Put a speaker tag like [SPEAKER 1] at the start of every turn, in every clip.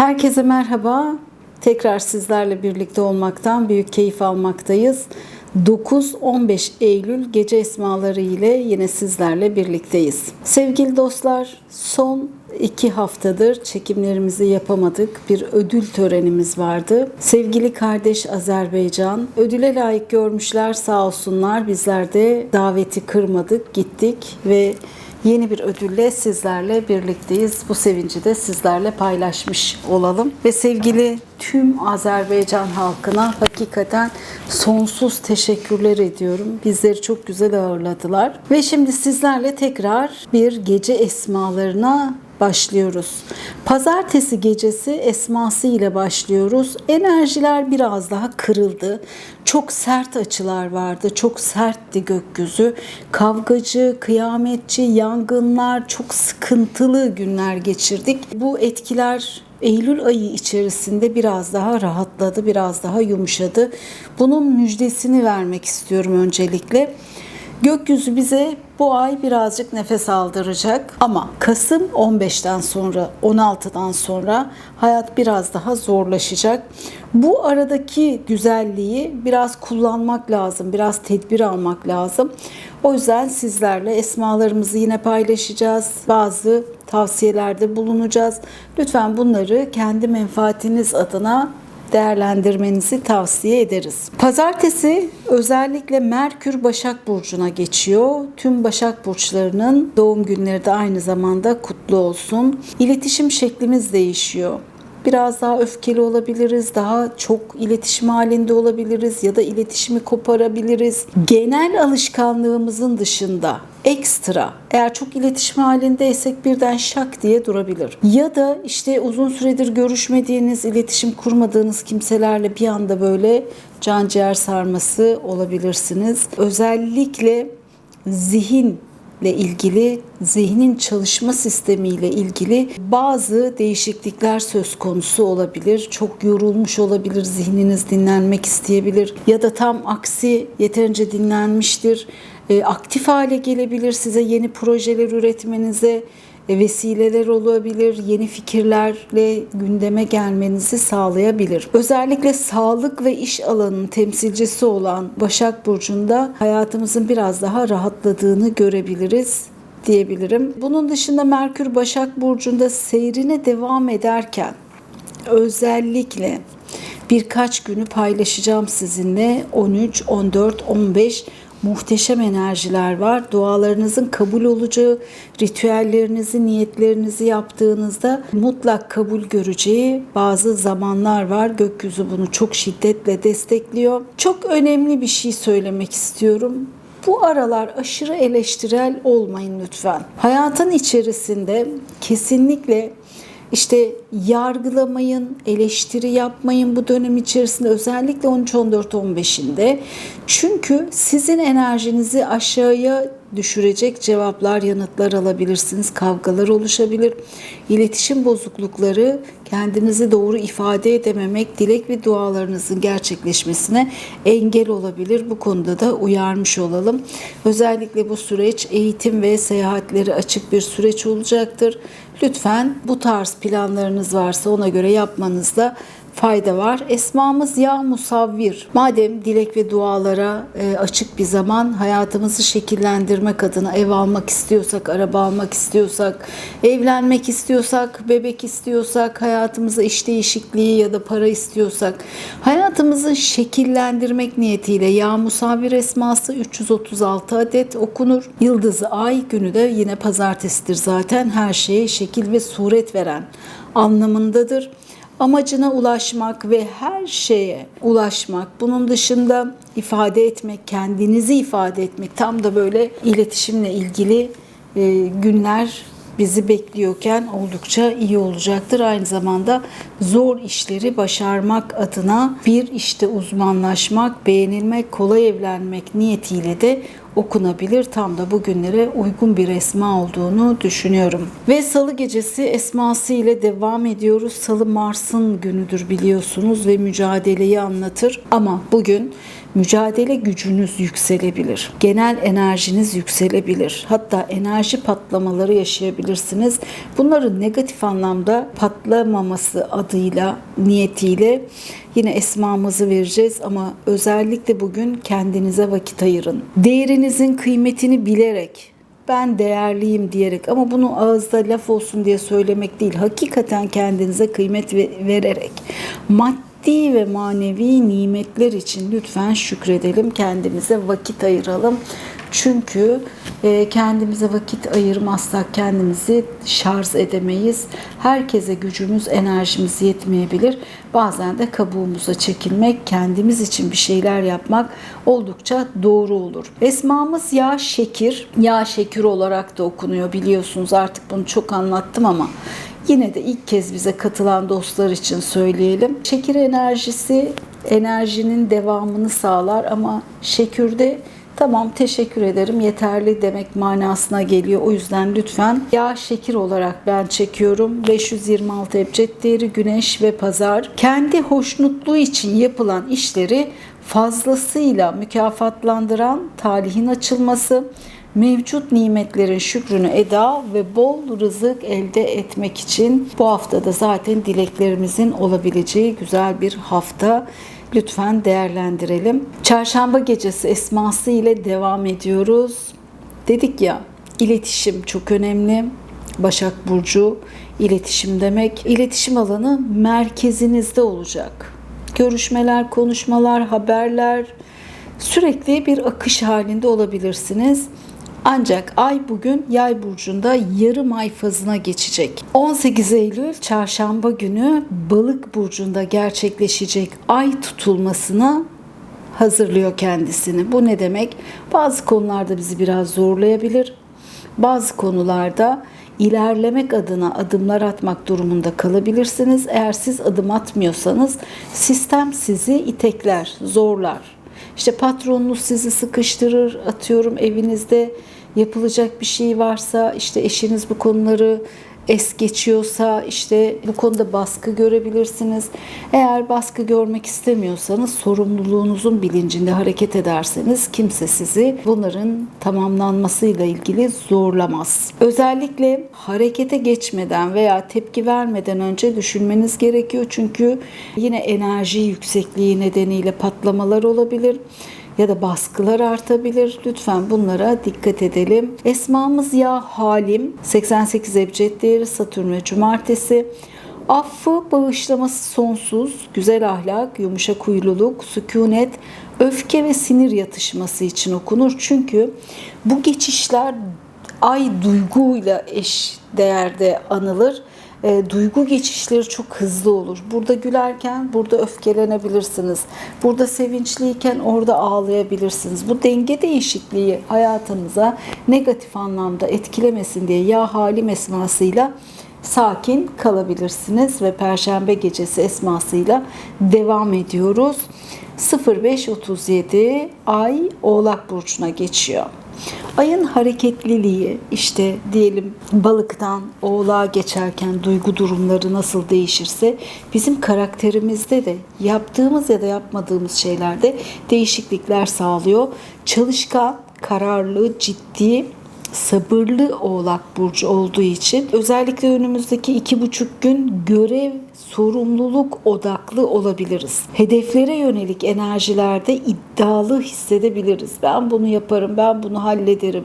[SPEAKER 1] Herkese merhaba. Tekrar sizlerle birlikte olmaktan büyük keyif almaktayız. 9-15 Eylül gece esmaları ile yine sizlerle birlikteyiz. Sevgili dostlar, son iki haftadır çekimlerimizi yapamadık. Bir ödül törenimiz vardı. Sevgili kardeş Azerbaycan ödüle layık görmüşler sağ olsunlar. Bizler de daveti kırmadık, gittik ve yeni bir ödülle sizlerle birlikteyiz. Bu sevinci de sizlerle paylaşmış olalım. Ve sevgili tüm Azerbaycan halkına hakikaten sonsuz teşekkürler ediyorum. Bizleri çok güzel ağırladılar. Ve şimdi sizlerle tekrar bir gece esmalarına başlıyoruz. Pazartesi gecesi esması ile başlıyoruz. Enerjiler biraz daha kırıldı. Çok sert açılar vardı. Çok sertti gökyüzü. Kavgacı, kıyametçi, yangınlar, çok sıkıntılı günler geçirdik. Bu etkiler Eylül ayı içerisinde biraz daha rahatladı, biraz daha yumuşadı. Bunun müjdesini vermek istiyorum öncelikle. Gökyüzü bize bu ay birazcık nefes aldıracak ama Kasım 15'ten sonra 16'dan sonra hayat biraz daha zorlaşacak. Bu aradaki güzelliği biraz kullanmak lazım, biraz tedbir almak lazım. O yüzden sizlerle esmalarımızı yine paylaşacağız. Bazı tavsiyelerde bulunacağız. Lütfen bunları kendi menfaatiniz adına değerlendirmenizi tavsiye ederiz. Pazartesi özellikle Merkür Başak Burcu'na geçiyor. Tüm Başak Burçlarının doğum günleri de aynı zamanda kutlu olsun. İletişim şeklimiz değişiyor biraz daha öfkeli olabiliriz, daha çok iletişim halinde olabiliriz ya da iletişimi koparabiliriz. Genel alışkanlığımızın dışında ekstra eğer çok iletişim halindeysek birden şak diye durabilir. Ya da işte uzun süredir görüşmediğiniz, iletişim kurmadığınız kimselerle bir anda böyle can ciğer sarması olabilirsiniz. Özellikle zihin ile ilgili, zihnin çalışma sistemiyle ilgili bazı değişiklikler söz konusu olabilir. Çok yorulmuş olabilir, zihniniz dinlenmek isteyebilir ya da tam aksi yeterince dinlenmiştir. E, aktif hale gelebilir size yeni projeler üretmenize vesileler olabilir, yeni fikirlerle gündeme gelmenizi sağlayabilir. Özellikle sağlık ve iş alanının temsilcisi olan Başak Burcu'nda hayatımızın biraz daha rahatladığını görebiliriz diyebilirim. Bunun dışında Merkür Başak Burcu'nda seyrine devam ederken özellikle birkaç günü paylaşacağım sizinle 13, 14, 15 muhteşem enerjiler var. Dualarınızın kabul olacağı, ritüellerinizi, niyetlerinizi yaptığınızda mutlak kabul göreceği bazı zamanlar var. Gökyüzü bunu çok şiddetle destekliyor. Çok önemli bir şey söylemek istiyorum. Bu aralar aşırı eleştirel olmayın lütfen. Hayatın içerisinde kesinlikle işte yargılamayın, eleştiri yapmayın bu dönem içerisinde özellikle 13, 14, 15'inde. Çünkü sizin enerjinizi aşağıya düşürecek cevaplar, yanıtlar alabilirsiniz. Kavgalar oluşabilir. İletişim bozuklukları, kendinizi doğru ifade edememek, dilek ve dualarınızın gerçekleşmesine engel olabilir. Bu konuda da uyarmış olalım. Özellikle bu süreç eğitim ve seyahatleri açık bir süreç olacaktır. Lütfen bu tarz planlarınız varsa ona göre yapmanızda fayda var. Esmamız ya musavvir. Madem dilek ve dualara e, açık bir zaman hayatımızı şekillendirmek adına ev almak istiyorsak, araba almak istiyorsak, evlenmek istiyorsak, bebek istiyorsak, hayatımıza iş değişikliği ya da para istiyorsak, hayatımızı şekillendirmek niyetiyle ya musavvir esması 336 adet okunur. Yıldızı ay günü de yine pazartesidir zaten her şeye şekil ve suret veren anlamındadır amacına ulaşmak ve her şeye ulaşmak. Bunun dışında ifade etmek, kendinizi ifade etmek tam da böyle iletişimle ilgili e, günler bizi bekliyorken oldukça iyi olacaktır. Aynı zamanda zor işleri başarmak adına bir işte uzmanlaşmak, beğenilmek, kolay evlenmek niyetiyle de okunabilir. Tam da bugünlere uygun bir esma olduğunu düşünüyorum. Ve salı gecesi esması ile devam ediyoruz. Salı Mars'ın günüdür biliyorsunuz ve mücadeleyi anlatır. Ama bugün mücadele gücünüz yükselebilir. Genel enerjiniz yükselebilir. Hatta enerji patlamaları yaşayabilirsiniz. Bunların negatif anlamda patlamaması adıyla, niyetiyle yine esmamızı vereceğiz ama özellikle bugün kendinize vakit ayırın. Değerinizin kıymetini bilerek ben değerliyim diyerek ama bunu ağızda laf olsun diye söylemek değil. Hakikaten kendinize kıymet vererek maddi ve manevi nimetler için lütfen şükredelim. Kendimize vakit ayıralım. Çünkü e, kendimize vakit ayırmazsak kendimizi şarj edemeyiz. Herkese gücümüz, enerjimiz yetmeyebilir. Bazen de kabuğumuza çekilmek, kendimiz için bir şeyler yapmak oldukça doğru olur. Esmamız yağ şekir. Yağ şekir olarak da okunuyor biliyorsunuz. Artık bunu çok anlattım ama Yine de ilk kez bize katılan dostlar için söyleyelim. Şekir enerjisi enerjinin devamını sağlar ama şekürde Tamam teşekkür ederim yeterli demek manasına geliyor. O yüzden lütfen yağ şekir olarak ben çekiyorum. 526 ebced değeri güneş ve pazar. Kendi hoşnutluğu için yapılan işleri fazlasıyla mükafatlandıran talihin açılması, mevcut nimetlerin şükrünü eda ve bol rızık elde etmek için bu haftada zaten dileklerimizin olabileceği güzel bir hafta lütfen değerlendirelim. Çarşamba gecesi esması ile devam ediyoruz. Dedik ya iletişim çok önemli. Başak Burcu iletişim demek. İletişim alanı merkezinizde olacak. Görüşmeler, konuşmalar, haberler sürekli bir akış halinde olabilirsiniz. Ancak ay bugün yay burcunda yarım ay fazına geçecek. 18 Eylül çarşamba günü balık burcunda gerçekleşecek ay tutulmasına hazırlıyor kendisini. Bu ne demek? Bazı konularda bizi biraz zorlayabilir. Bazı konularda ilerlemek adına adımlar atmak durumunda kalabilirsiniz. Eğer siz adım atmıyorsanız sistem sizi itekler, zorlar. İşte patronunuz sizi sıkıştırır, atıyorum evinizde yapılacak bir şey varsa işte eşiniz bu konuları es geçiyorsa işte bu konuda baskı görebilirsiniz. Eğer baskı görmek istemiyorsanız sorumluluğunuzun bilincinde hareket ederseniz kimse sizi bunların tamamlanmasıyla ilgili zorlamaz. Özellikle harekete geçmeden veya tepki vermeden önce düşünmeniz gerekiyor. Çünkü yine enerji yüksekliği nedeniyle patlamalar olabilir ya da baskılar artabilir. Lütfen bunlara dikkat edelim. Esmamız ya halim 88 ebced değeri Satürn ve Cumartesi. Affı, bağışlaması sonsuz, güzel ahlak, yumuşak huyluluk, sükunet, öfke ve sinir yatışması için okunur. Çünkü bu geçişler ay duyguyla eş değerde anılır e, duygu geçişleri çok hızlı olur. Burada gülerken burada öfkelenebilirsiniz. Burada sevinçliyken orada ağlayabilirsiniz. Bu denge değişikliği hayatınıza negatif anlamda etkilemesin diye ya halim esmasıyla sakin kalabilirsiniz ve perşembe gecesi esmasıyla devam ediyoruz. 0537 ay Oğlak burcuna geçiyor. Ayın hareketliliği işte diyelim balıktan oğlağa geçerken duygu durumları nasıl değişirse bizim karakterimizde de yaptığımız ya da yapmadığımız şeylerde değişiklikler sağlıyor. Çalışkan, kararlı, ciddi sabırlı oğlak burcu olduğu için özellikle önümüzdeki iki buçuk gün görev sorumluluk odaklı olabiliriz. Hedeflere yönelik enerjilerde iddialı hissedebiliriz. Ben bunu yaparım, ben bunu hallederim.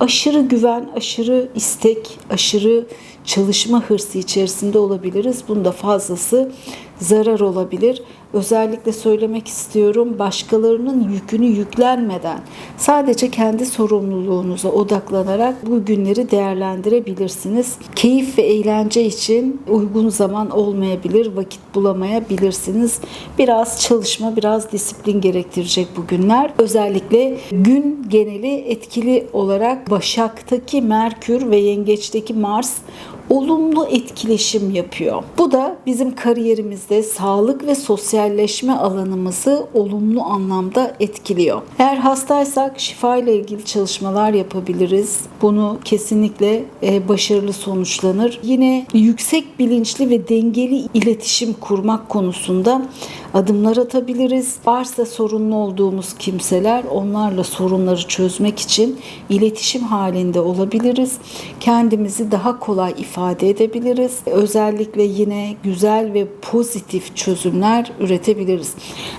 [SPEAKER 1] Aşırı güven, aşırı istek, aşırı çalışma hırsı içerisinde olabiliriz. Bunda fazlası zarar olabilir. Özellikle söylemek istiyorum başkalarının yükünü yüklenmeden sadece kendi sorumluluğunuza odaklanarak bu günleri değerlendirebilirsiniz. Keyif ve eğlence için uygun zaman olmayabilir, vakit bulamayabilirsiniz. Biraz çalışma, biraz disiplin gerektirecek bu günler. Özellikle gün geneli etkili olarak Başak'taki Merkür ve Yengeç'teki Mars olumlu etkileşim yapıyor. Bu da bizim kariyerimizde sağlık ve sosyalleşme alanımızı olumlu anlamda etkiliyor. Eğer hastaysak şifa ile ilgili çalışmalar yapabiliriz. Bunu kesinlikle e, başarılı sonuçlanır. Yine yüksek bilinçli ve dengeli iletişim kurmak konusunda adımlar atabiliriz. Varsa sorunlu olduğumuz kimseler onlarla sorunları çözmek için iletişim halinde olabiliriz. Kendimizi daha kolay ifade edebiliriz. Özellikle yine güzel ve pozitif çözümler üretebiliriz.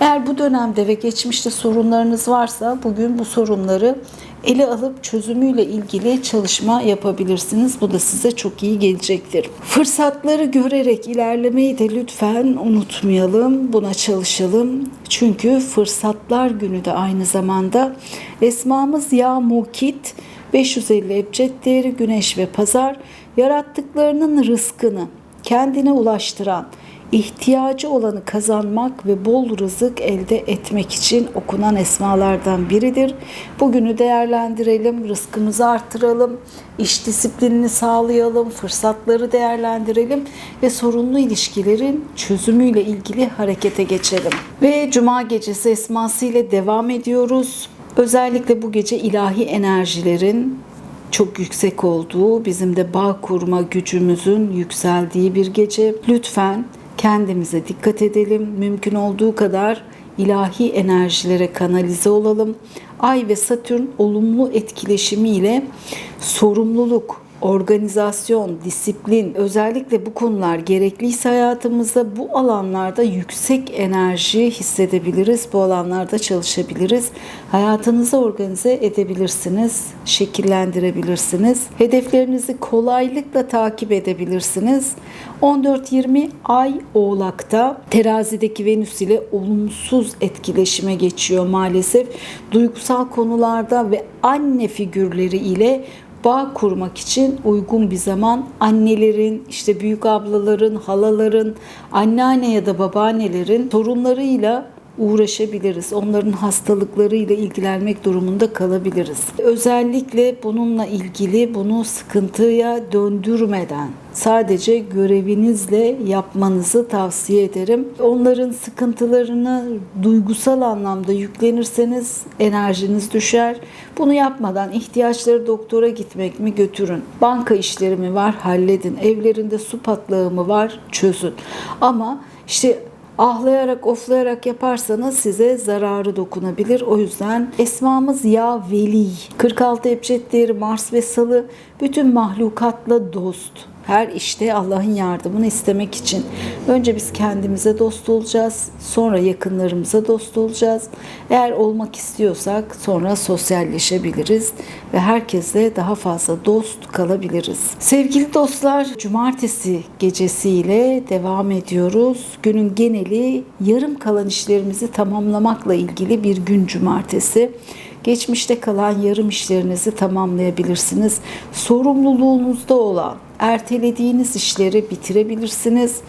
[SPEAKER 1] Eğer bu dönemde ve geçmişte sorunlarınız varsa bugün bu sorunları ele alıp çözümüyle ilgili çalışma yapabilirsiniz. Bu da size çok iyi gelecektir. Fırsatları görerek ilerlemeyi de lütfen unutmayalım. Buna çalışalım. Çünkü fırsatlar günü de aynı zamanda esmamız ya mukit 550 ebced değeri güneş ve pazar yarattıklarının rızkını kendine ulaştıran ihtiyacı olanı kazanmak ve bol rızık elde etmek için okunan esmalardan biridir. Bugünü değerlendirelim, rızkımızı artıralım, iş disiplinini sağlayalım, fırsatları değerlendirelim ve sorunlu ilişkilerin çözümüyle ilgili harekete geçelim. Ve cuma gecesi esması ile devam ediyoruz. Özellikle bu gece ilahi enerjilerin çok yüksek olduğu, bizim de bağ kurma gücümüzün yükseldiği bir gece. Lütfen kendimize dikkat edelim. Mümkün olduğu kadar ilahi enerjilere kanalize olalım. Ay ve Satürn olumlu etkileşimiyle sorumluluk, organizasyon, disiplin özellikle bu konular gerekliyse hayatımızda bu alanlarda yüksek enerji hissedebiliriz. Bu alanlarda çalışabiliriz. Hayatınızı organize edebilirsiniz, şekillendirebilirsiniz. Hedeflerinizi kolaylıkla takip edebilirsiniz. 14-20 ay Oğlak'ta terazideki Venüs ile olumsuz etkileşime geçiyor maalesef. Duygusal konularda ve anne figürleri ile bağ kurmak için uygun bir zaman. Annelerin, işte büyük ablaların, halaların, anneanne ya da babaannelerin sorunlarıyla uğraşabiliriz. Onların hastalıklarıyla ilgilenmek durumunda kalabiliriz. Özellikle bununla ilgili bunu sıkıntıya döndürmeden sadece görevinizle yapmanızı tavsiye ederim. Onların sıkıntılarını duygusal anlamda yüklenirseniz enerjiniz düşer. Bunu yapmadan ihtiyaçları doktora gitmek mi götürün. Banka işleri mi var halledin. Evlerinde su patlağı mı var çözün. Ama işte ahlayarak oflayarak yaparsanız size zararı dokunabilir. O yüzden esmamız ya veli. 46 ebced Mars ve Salı bütün mahlukatla dost. Her işte Allah'ın yardımını istemek için. Önce biz kendimize dost olacağız. Sonra yakınlarımıza dost olacağız. Eğer olmak istiyorsak sonra sosyalleşebiliriz ve herkesle daha fazla dost kalabiliriz. Sevgili dostlar, cumartesi gecesiyle devam ediyoruz. Günün geneli yarım kalan işlerimizi tamamlamakla ilgili bir gün cumartesi. Geçmişte kalan yarım işlerinizi tamamlayabilirsiniz. Sorumluluğunuzda olan ertelediğiniz işleri bitirebilirsiniz.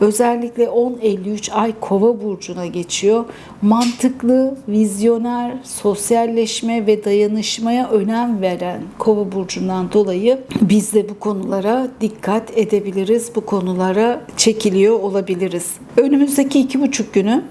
[SPEAKER 1] Özellikle 10-53 ay kova burcuna geçiyor. Mantıklı, vizyoner, sosyalleşme ve dayanışmaya önem veren kova burcundan dolayı biz de bu konulara dikkat edebiliriz. Bu konulara çekiliyor olabiliriz. Önümüzdeki iki buçuk günü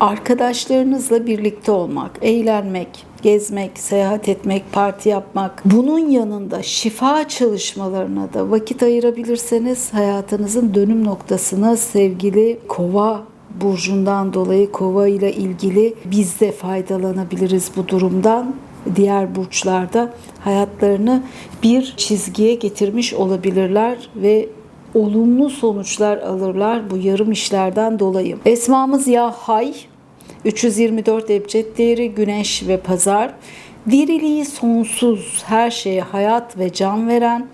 [SPEAKER 1] arkadaşlarınızla birlikte olmak, eğlenmek, gezmek, seyahat etmek, parti yapmak. Bunun yanında şifa çalışmalarına da vakit ayırabilirseniz hayatınızın dönüm noktasına sevgili kova burcundan dolayı kova ile ilgili biz de faydalanabiliriz bu durumdan. Diğer burçlarda hayatlarını bir çizgiye getirmiş olabilirler ve olumlu sonuçlar alırlar bu yarım işlerden dolayı. Esmamız ya hay 324 ebced değeri güneş ve pazar. Diriliği sonsuz, her şeye hayat ve can veren,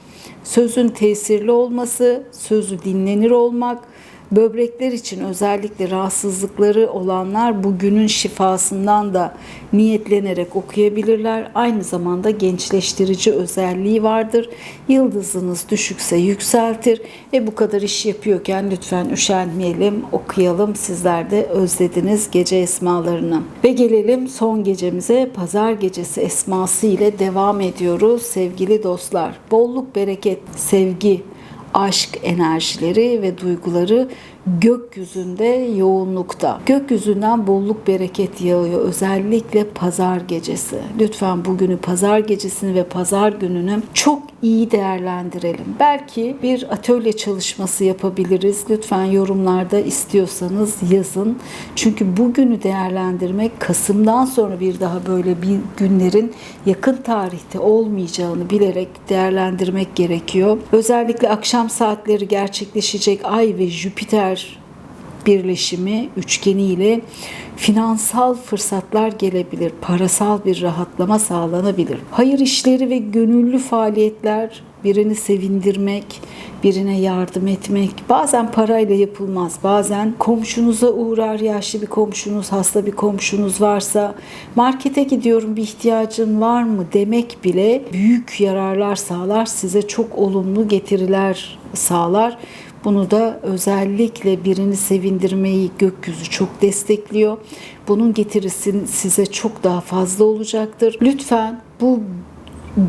[SPEAKER 1] sözün tesirli olması, sözü dinlenir olmak, Böbrekler için özellikle rahatsızlıkları olanlar bugünün şifasından da niyetlenerek okuyabilirler. Aynı zamanda gençleştirici özelliği vardır. Yıldızınız düşükse yükseltir. E bu kadar iş yapıyorken lütfen üşenmeyelim, okuyalım. Sizler de özlediniz gece esmalarını. Ve gelelim son gecemize pazar gecesi esması ile devam ediyoruz sevgili dostlar. Bolluk, bereket, sevgi, aşk enerjileri ve duyguları gökyüzünde yoğunlukta. Gökyüzünden bolluk bereket yağıyor. Özellikle pazar gecesi. Lütfen bugünü pazar gecesini ve pazar gününü çok iyi değerlendirelim. Belki bir atölye çalışması yapabiliriz. Lütfen yorumlarda istiyorsanız yazın. Çünkü bugünü değerlendirmek Kasım'dan sonra bir daha böyle bir günlerin yakın tarihte olmayacağını bilerek değerlendirmek gerekiyor. Özellikle akşam saatleri gerçekleşecek Ay ve Jüpiter birleşimi üçgeniyle finansal fırsatlar gelebilir. Parasal bir rahatlama sağlanabilir. Hayır işleri ve gönüllü faaliyetler birini sevindirmek, birine yardım etmek bazen parayla yapılmaz. Bazen komşunuza uğrar yaşlı bir komşunuz, hasta bir komşunuz varsa markete gidiyorum bir ihtiyacın var mı demek bile büyük yararlar sağlar. Size çok olumlu getiriler sağlar. Bunu da özellikle birini sevindirmeyi gökyüzü çok destekliyor. Bunun getirisi size çok daha fazla olacaktır. Lütfen bu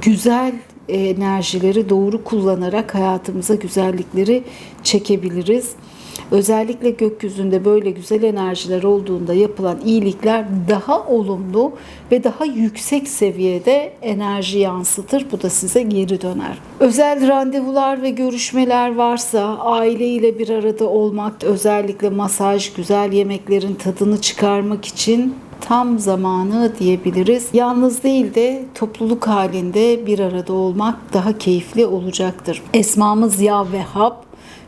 [SPEAKER 1] güzel enerjileri doğru kullanarak hayatımıza güzellikleri çekebiliriz. Özellikle gökyüzünde böyle güzel enerjiler olduğunda yapılan iyilikler daha olumlu ve daha yüksek seviyede enerji yansıtır. Bu da size geri döner. Özel randevular ve görüşmeler varsa aileyle bir arada olmak, özellikle masaj, güzel yemeklerin tadını çıkarmak için tam zamanı diyebiliriz. Yalnız değil de topluluk halinde bir arada olmak daha keyifli olacaktır. Esmamız Yav ve Hab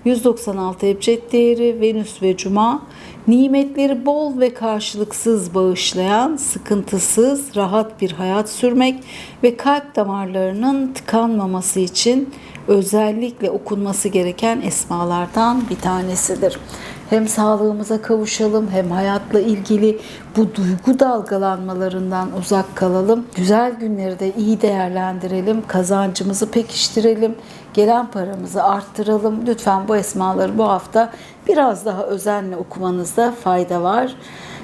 [SPEAKER 1] 196 ebced değeri Venüs ve Cuma nimetleri bol ve karşılıksız bağışlayan, sıkıntısız, rahat bir hayat sürmek ve kalp damarlarının tıkanmaması için özellikle okunması gereken esmalardan bir tanesidir. Hem sağlığımıza kavuşalım hem hayatla ilgili bu duygu dalgalanmalarından uzak kalalım. Güzel günleri de iyi değerlendirelim. Kazancımızı pekiştirelim. Gelen paramızı arttıralım. Lütfen bu esmaları bu hafta biraz daha özenle okumanızda fayda var.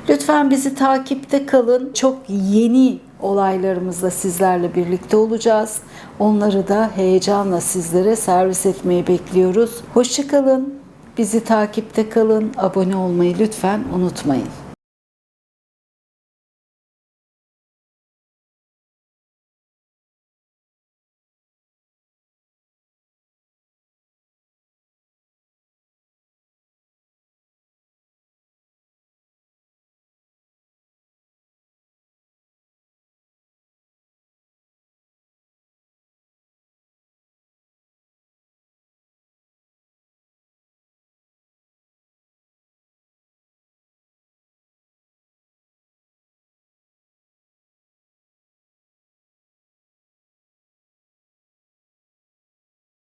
[SPEAKER 1] Lütfen bizi takipte kalın. Çok yeni olaylarımızla sizlerle birlikte olacağız. Onları da heyecanla sizlere servis etmeyi bekliyoruz. Hoşçakalın. Bizi takipte kalın. Abone olmayı lütfen unutmayın.